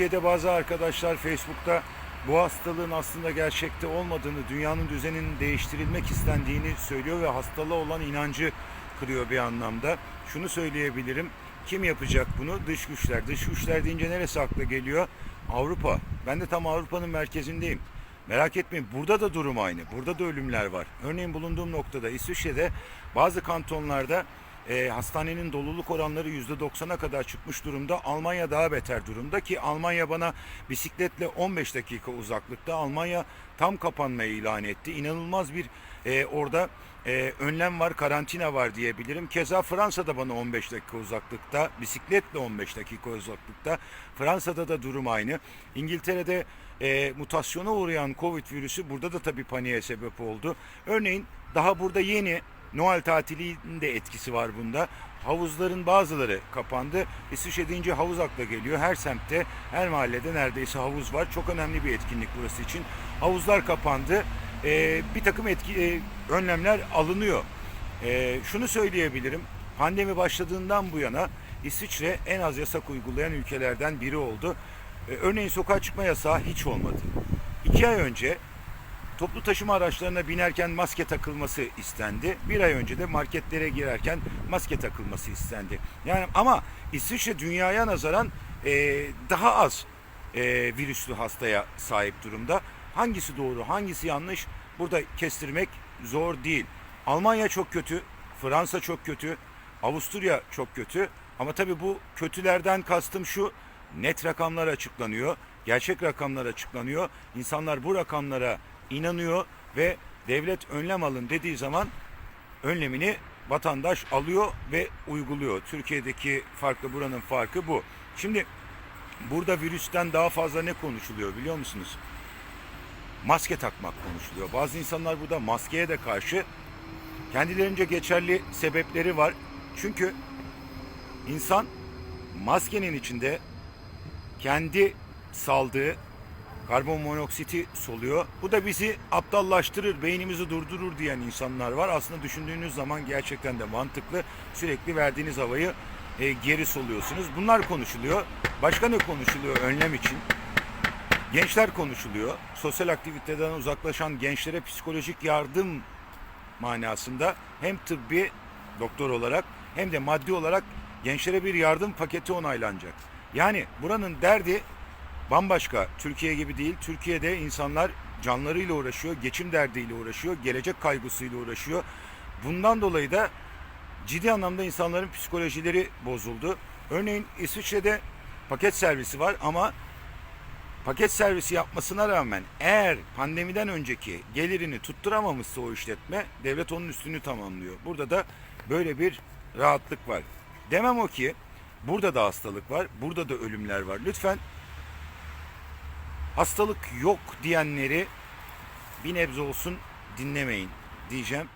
Türkiye'de bazı arkadaşlar Facebook'ta bu hastalığın aslında gerçekte olmadığını, dünyanın düzeninin değiştirilmek istendiğini söylüyor ve hastalığa olan inancı kırıyor bir anlamda. Şunu söyleyebilirim. Kim yapacak bunu? Dış güçler. Dış güçler deyince neresi akla geliyor? Avrupa. Ben de tam Avrupa'nın merkezindeyim. Merak etmeyin burada da durum aynı. Burada da ölümler var. Örneğin bulunduğum noktada İsviçre'de bazı kantonlarda e, hastanenin doluluk oranları %90'a kadar çıkmış durumda. Almanya daha beter durumda ki Almanya bana bisikletle 15 dakika uzaklıkta Almanya tam kapanmayı ilan etti. İnanılmaz bir e, orada e, önlem var, karantina var diyebilirim. Keza Fransa'da bana 15 dakika uzaklıkta, bisikletle 15 dakika uzaklıkta. Fransa'da da durum aynı. İngiltere'de e, mutasyona uğrayan Covid virüsü burada da tabii paniğe sebep oldu. Örneğin daha burada yeni Noel tatilinin de etkisi var bunda. Havuzların bazıları kapandı. İsviçre deyince havuz akla geliyor. Her semtte, her mahallede neredeyse havuz var. Çok önemli bir etkinlik burası için. Havuzlar kapandı. Ee, bir takım etki, e, önlemler alınıyor. Ee, şunu söyleyebilirim. Pandemi başladığından bu yana İsviçre en az yasak uygulayan ülkelerden biri oldu. Ee, örneğin sokağa çıkma yasağı hiç olmadı. İki ay önce Toplu taşıma araçlarına binerken maske takılması istendi. Bir ay önce de marketlere girerken maske takılması istendi. Yani ama İsviçre dünyaya nazaran e, daha az e, virüslü hastaya sahip durumda. Hangisi doğru, hangisi yanlış burada kestirmek zor değil. Almanya çok kötü, Fransa çok kötü, Avusturya çok kötü. Ama tabii bu kötülerden kastım şu, net rakamlar açıklanıyor, gerçek rakamlar açıklanıyor. İnsanlar bu rakamlara inanıyor ve devlet önlem alın dediği zaman önlemini vatandaş alıyor ve uyguluyor. Türkiye'deki farklı buranın farkı bu. Şimdi burada virüsten daha fazla ne konuşuluyor biliyor musunuz? Maske takmak konuşuluyor. Bazı insanlar burada maskeye de karşı kendilerince geçerli sebepleri var. Çünkü insan maskenin içinde kendi saldığı karbon monoksiti soluyor. Bu da bizi aptallaştırır, beynimizi durdurur diyen insanlar var. Aslında düşündüğünüz zaman gerçekten de mantıklı. Sürekli verdiğiniz havayı e, geri soluyorsunuz. Bunlar konuşuluyor. Başka ne konuşuluyor önlem için? Gençler konuşuluyor. Sosyal aktiviteden uzaklaşan gençlere psikolojik yardım manasında hem tıbbi doktor olarak hem de maddi olarak gençlere bir yardım paketi onaylanacak. Yani buranın derdi bambaşka. Türkiye gibi değil. Türkiye'de insanlar canlarıyla uğraşıyor, geçim derdiyle uğraşıyor, gelecek kaygısıyla uğraşıyor. Bundan dolayı da ciddi anlamda insanların psikolojileri bozuldu. Örneğin İsviçre'de paket servisi var ama paket servisi yapmasına rağmen eğer pandemiden önceki gelirini tutturamamışsa o işletme devlet onun üstünü tamamlıyor. Burada da böyle bir rahatlık var. Demem o ki burada da hastalık var, burada da ölümler var. Lütfen hastalık yok diyenleri bir nebze olsun dinlemeyin diyeceğim.